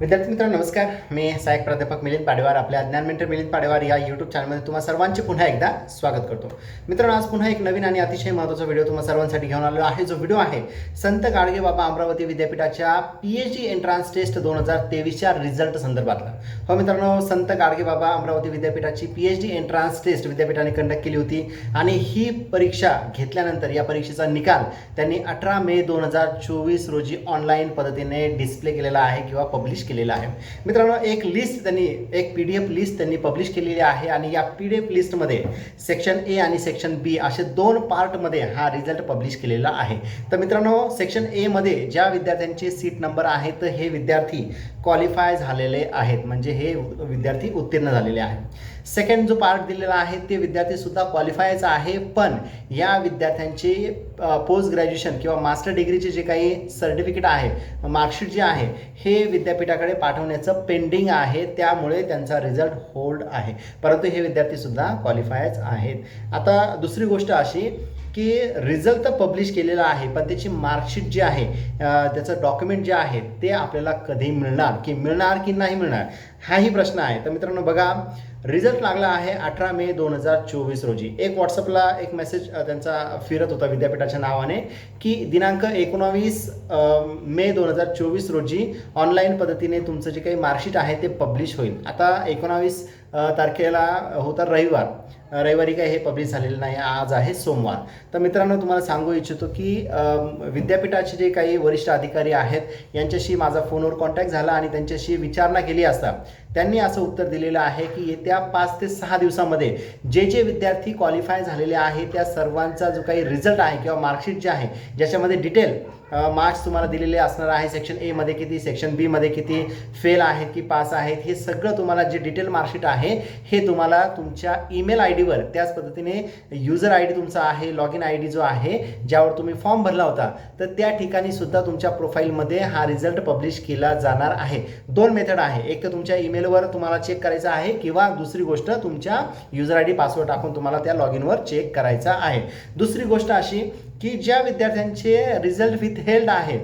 विद्यार्थी मित्रांनो नमस्कार. मी सहाय्यक प्राध्यापक मिलिंद पाडेवार आपल्या ज्ञान मेंटर मिलिंद पाडेवार या यूट्यूब चॅनलमध्ये तुम्हा सर्वांचे पुन्हा एकदा स्वागत करतो. मित्रांनो आज पुन्हा एक नवीन आणि अतिशय महत्त्वाचा व्हिडिओ तुम्हा सर्वांसाठी घेऊन आलेलो आहे. जो व्हिडिओ आहे संत गाडगे बाबा अमरावती विद्यापीठाच्या P H D entrance test दोन हजार तेवीसच्या रिझल्ट संदर्भातला. हो मित्रांनो संत गाडगे बाबा अमरावती विद्यापीठाची P H D entrance test विद्यापीठाने कंडक्ट केली होती आणि ही परीक्षा घेतल्यानंतर या परीक्षेचा निकाल त्यांनी अठरा मे दोन हजार चोवीस रोजी ऑनलाईन पद्धतीने डिस्प्ले केलेला आहे किंवा पब्लिश केलेला आहे. मित्रांनो एक लिस्ट त्यांनी एक पी डी एफ लिस्ट त्यांनी पब्लिश केलेली आहे आणि या पी डी एफ लिस्टमध्ये सेक्शन ए आणि सेक्शन बी असे दोन पार्टमध्ये हा रिझल्ट पब्लिश केलेला आहे. तर मित्रांनो सेक्शन एमध्ये ज्या विद्यार्थ्यांचे सीट नंबर आहेत हे विद्यार्थी क्वालिफाय झालेले आहेत. म्हणजे हे विद्यार्थी उत्तीर्ण झालेले आहेत. सेकंड जो पार्ट दिलेला आहे ते विद्यार्थीसुद्धा क्वालिफायच आहे. पण या विद्यार्थ्यांचे पोस्ट ग्रॅज्युएशन किंवा मास्टर डिग्रीचे जे काही सर्टिफिकेट आहे मार्कशीट जे आहे हे विद्यापीठाकडे पाठवण्याचं पेंडिंग आहे. त्यामुळे त्यांचा रिझल्ट होल्ड आहे. परंतु हे विद्यार्थीसुद्धा क्वालिफायच आहेत. आता दुसरी गोष्ट अशी की रिझल्ट तर पब्लिश केलेला आहे पण त्याची मार्कशीट जी आहे त्याचं डॉक्युमेंट जे आहे ते आपल्याला कधी मिळणार की मिळणार की नाही मिळणार हाही प्रश्न आहे. तर मित्रांनो बघा रिझल्ट लागला आहे अठरा मे दोन हजार चोवीस रोजी. एक व्हॉट्सअपला एक मेसेज त्यांचा फिरत होता विद्यापीठाच्या नावाने की दिनांक एकोणावीस मे दोन हजार चोवीस रोजी ऑनलाईन पद्धतीने तुमचं जे काही मार्कशीट आहे ते पब्लिश होईल. आता एकोणावीस तारखेला होता रविवार. रविवारी काही हे पब्लिश झालेलं नाही. आज आहे सोमवार. तर मित्रांनो तुम्हाला सांगू इच्छितो की विद्यापीठाचे जे काही वरिष्ठ अधिकारी आहेत यांच्याशी माझा फोनवर कॉन्टॅक्ट झाला आणि त्यांच्याशी विचारणा केली असता. त्यांनी असं उत्तर दिलेलं आहे की येत्या पाच ते सहा दिवसामध्ये जे जे विद्यार्थी क्वालिफाय झालेले आहे त्या सर्वांचा जो काही रिझल्ट आहे किंवा मार्कशीट जे आहे ज्याच्यामध्ये डिटेल मार्क्स तुम्हाला दिलेले असणार आहे सेक्शन एमध्ये किती सेक्शन बीमध्ये किती फेल आहेत की पास आहेत हे सगळं तुम्हाला जे डिटेल मार्कशीट आहे हे तुम्हाला तुमच्या ईमेल आय डीवर त्याच पद्धतीने युजर आय डी तुमचा आहे लॉग इन आय डी जो आहे ज्यावर तुम्ही फॉर्म भरला होता तर त्या ठिकाणी सुद्धा तुमच्या प्रोफाईलमध्ये हा रिझल्ट पब्लिश केला जाणार आहे. दोन मेथड आहे. एक तर तुमच्या ईमेल मेलवर तुम्हाला चेक करायचं आहे किंवा दुसरी गोष्ट तुमच्या युजर आय डी पासवर्ड टाकून तुम्हाला त्या लॉग इनवर चेक करायचा आहे. दुसरी गोष्ट अशी की ज्या विद्यार्थ्यांचे रिझल्ट विथ हेल्ड आहे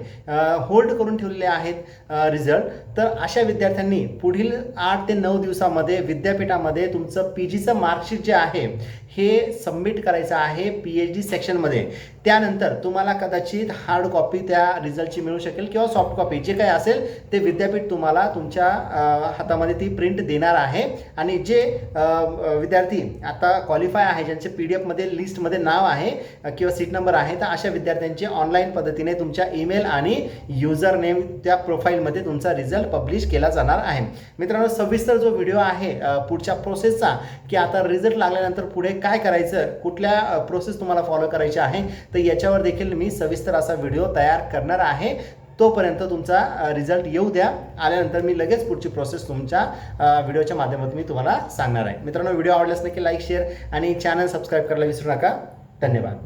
होल्ड करून ठेवलेले आहेत रिझल्ट तर अशा विद्यार्थ्यांनी पुढील आठ ते नऊ दिवसामध्ये विद्यापीठामध्ये तुमचं पी जीचं मार्कशीट जे आहे हे सबमिट करायचं आहे पी एच डी सेक्शनमध्ये त्यानंतर तुम्हाला कदाचित हार्ड कॉपी त्या रिझल्टची मिळू शकेल किंवा सॉफ्ट कॉपी जे काही असेल ते विद्यापीठ तुम्हाला तुमच्या हातामध्ये ती प्रिंट देणार आहे. आणि जे विद्यार्थी आता क्वालिफाय आहे ज्यांचे पी डी एफमध्ये लिस्टमध्ये नाव आहे किंवा सीट नंबर आहे तर अशा विद्यार्थ्यांचे ऑनलाईन पद्धतीने तुमच्या ईमेल आणि युजर नेम त्या प्रोफाईलमध्ये तुमचा रिझल्ट पब्लिश केला जाणार आहे. मित्रांनो सविस्तर जो व्हिडिओ आहे पुढच्या प्रोसेसचा की आता रिझल्ट लागल्यानंतर पुढे काय करायचं कुठल्या प्रोसेस तुम्हाला फॉलो करायची आहे तर याच्यावर देखील मी सविस्तर असा व्हिडिओ तयार करणार आहे. तोपर्यंत तुमचा रिझल्ट येऊ द्या. आल्यानंतर मी लगेच पुढची प्रोसेस तुमच्या व्हिडिओच्या माध्यमातून मी तुम्हाला सांगणार आहे. मित्रांनो व्हिडिओ आवडल्यास नक्की लाईक शेअर आणि चॅनल सबस्क्राईब करायला विसरू नका. धन्यवाद.